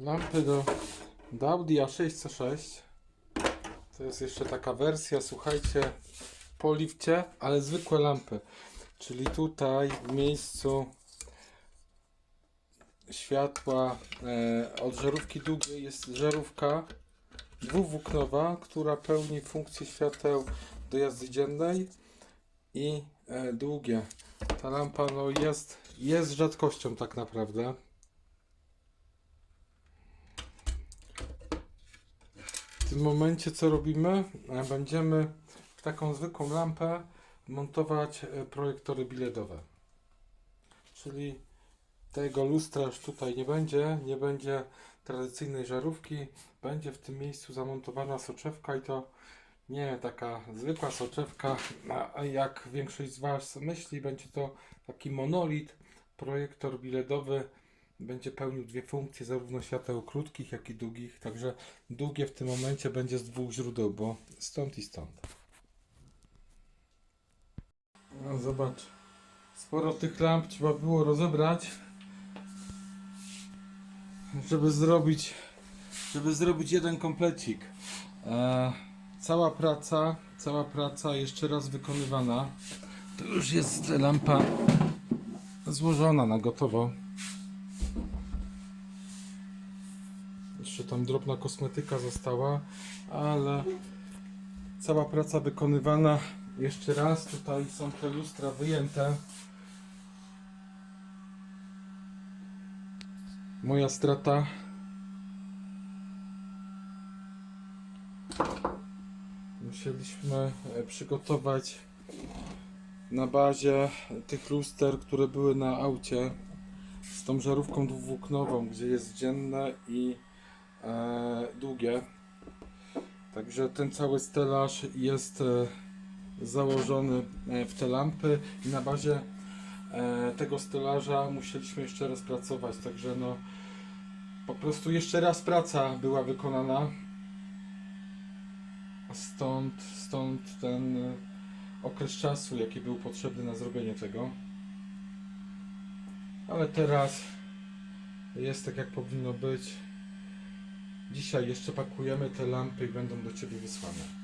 Lampy do, Audi A6C6. To jest jeszcze taka wersja, słuchajcie, po lifcie, ale zwykłe lampy. Czyli tutaj w miejscu światła e, od żarówki długiej jest żarówka dwuwłóknowa, która pełni funkcję świateł do jazdy dziennej i e, długie. Ta lampa no, jest, jest rzadkością tak naprawdę. Tym momencie co robimy? E, Będziemy w taką zwykłą lampę montować e, projektory biledowe. Czyli tego lustra już tutaj nie będzie, nie będzie tradycyjnej żarówki, będzie w tym miejscu zamontowana soczewka i to nie taka zwykła soczewka, jak większość z Was myśli, będzie to taki monolit, projektor biledowy, będzie pełnił dwie funkcje, zarówno świateł krótkich, jak i długich, także długie w tym momencie będzie z dwóch źródeł, bo stąd i stąd. No, zobacz, sporo tych lamp trzeba było rozebrać, żeby zrobić, żeby zrobić jeden komplecik. E, cała praca, cała praca jeszcze raz wykonywana. To już jest lampa złożona na gotowo. Jeszcze tam drobna kosmetyka została, ale cała praca wykonywana. Jeszcze raz tutaj są te lustra wyjęte. Moja strata. Musieliśmy e, przygotować na bazie tych luster, które były na aucie z tą żarówką dwuwłóknową, gdzie jest dzienne i długie. Także ten cały stelaż jest e, założony e, w te lampy i na bazie e, tego stelaża musieliśmy jeszcze raz pracować. Także no po prostu jeszcze raz praca była wykonana. Stąd, stąd ten e, okres czasu, jaki był potrzebny na zrobienie tego. Ale teraz jest tak, jak powinno być. Dzisiaj jeszcze pakujemy te lampy i będą do Ciebie wysłane.